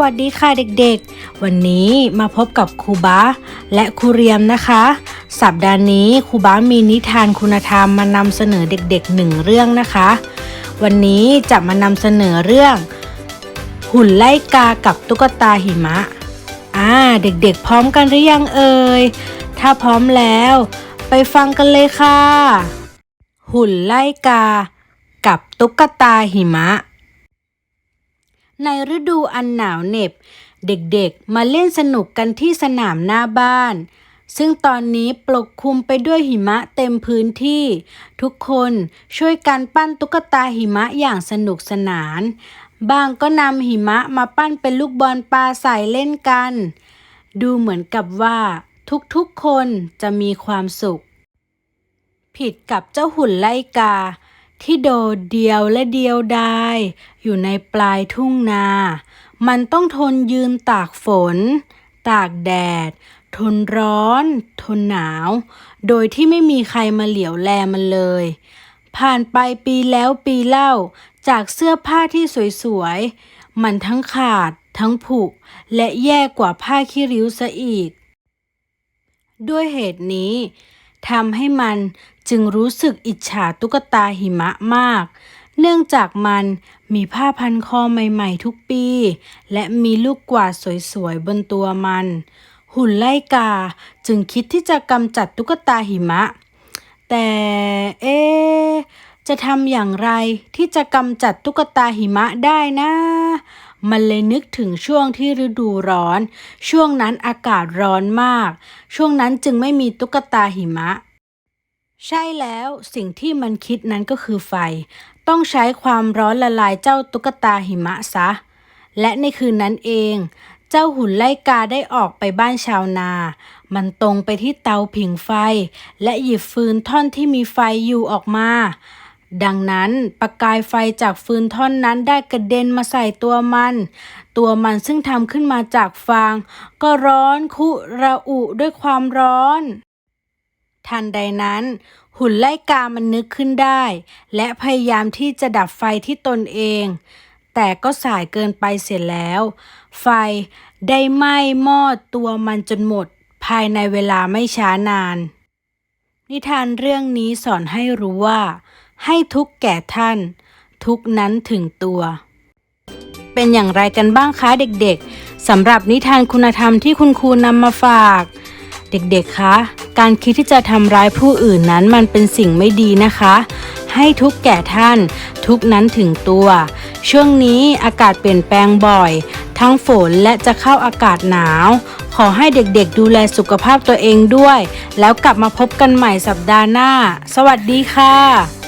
วัสดีค่ะเด็กๆ วันนี้มาพบกับครูบาและครูเรียมนะคะ สัปดาห์นี้ครูบามีนิทานคุณธรรมมานำเสนอเด็กๆหนึ่งเรื่องนะคะ วันนี้จะมานำเสนอเรื่อง หุ่นไล่กากับตุ๊กตาหิมะอ่าเด็กๆ พร้อมกันหรือยังเอ่ยถ้าพร้อมแล้ว ไปฟังกันเลยค่ะ หุ่นไล่กา กับตุ๊กตาหิมะ ในฤดูอันหนาวเหน็บ เด็กๆ มาเล่นสนุกกันที่สนามหน้าบ้าน ซึ่งตอนนี้ปกคลุมไปด้วยหิมะเต็มพื้นที่ ทุกคนช่วยกันปั้นตุ๊กตาหิมะอย่างสนุกสนาน บางก็นำหิมะมาปั้นเป็นลูกบอลปลาใส่เล่นกัน ดูเหมือนกับว่า ทุกๆคนจะมีความสุข ผิดกับเจ้าหุ่นไล่กา ที่โดดเดียวและเดียวดายอยู่ในปลายทุ่งนา มันต้องทนยืนตากฝน ตากแดด ทนร้อน ทนหนาว โดยที่ไม่มีใครมาเหลียวแลมันเลย ผ่านไปปีแล้วปีเล่า จากเสื้อผ้าที่สวยๆ มันทั้งขาด ทั้งผุ และแย่กว่าผ้าขี้ริ้วซะอีก ด้วยเหตุนี้ทำให้มัน จึงรู้สึกอิจฉาตุ๊กตาหิมะมาก เนื่องจากมันมีผ้าพันคอใหม่ๆทุกปี และมีลูกกวาดสวยๆบนตัวมัน หุ่นไล่กาจึงคิดที่จะกำจัดตุ๊กตาหิมะ แต่เอ๊จะทำอย่างไรที่จะกำจัดตุ๊กตาหิมะได้นะ มันเลยนึกถึงช่วงที่ฤดูร้อน ช่วงนั้นอากาศร้อนมาก ช่วงนั้นจึงไม่มีตุ๊กตาหิมะ ใช่แล้วสิ่งที่มันคิดนั้นก็คือไฟ ต้องใช้ความร้อนละลายเจ้าตุ๊กตาหิมะซะ และในคืนนั้นเอง เจ้าหุ่นไล่กาได้ออกไปบ้านชาวนา มันตรงไปที่เตาผิงไฟ และหยิบฟืนท่อนที่มีไฟอยู่ออกมา ดังนั้นประกายไฟจากฟืนท่อนนั้นได้กระเด็นมาใส่ตัวมัน ตัวมันซึ่งทำขึ้นมาจากฟาง ก็ร้อนคุระอุด้วยความร้อน ทันใดนั้น หุ่นไล่กามันนึกขึ้นได้ และพยายามที่จะดับไฟที่ตนเอง แต่ก็สายเกินไปเสียแล้ว ไฟได้ไหม้มอดตัวมันจนหมด ภายในเวลาไม่ช้านาน นิทานเรื่องนี้สอนให้รู้ว่า ให้ทุกแก่ท่าน ทุกนั้นถึงตัว เป็นอย่างไรกันบ้างคะเด็กๆสำหรับนิทานคุณธรรมที่คุณครูนำมาฝาก เด็กๆคะ การคิดที่จะทำร้ายผู้อื่นนั้นมันเป็นสิ่งไม่ดีนะคะ ให้ทุกแก่ท่าน ทุกนั้นถึงตัว ช่วงนี้อากาศเปลี่ยนแปลงบ่อย ทั้งฝนและจะเข้าอากาศหนาว ขอให้เด็กๆดูแลสุขภาพตัวเองด้วย แล้วกลับมาพบกันใหม่สัปดาห์หน้า สวัสดีค่ะ